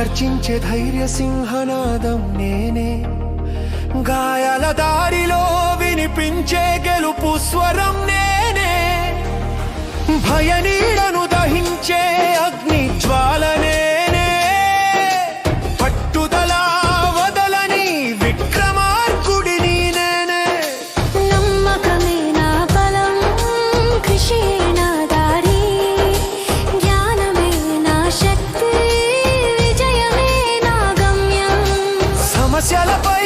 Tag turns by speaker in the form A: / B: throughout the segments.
A: గర్జించే ధైర్య సింహనాదం నేనే. గాయాల దారిలో వినిపించే గెలుపు స్వరం నేనే. భయనీడను దహించే hacia la paz.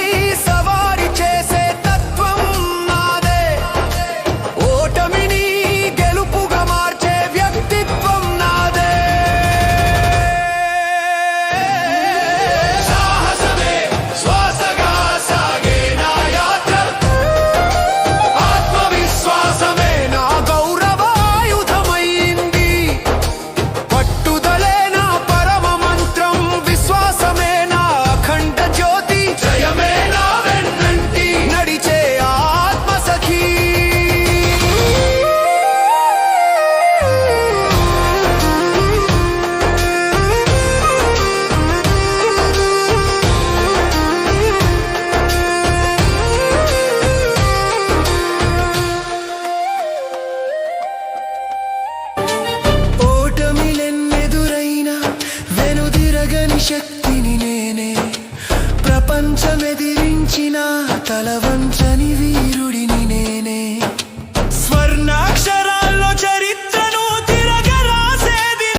A: ప్రపంచమెదిరించిన తలవంచని వీరుడిని నేనే.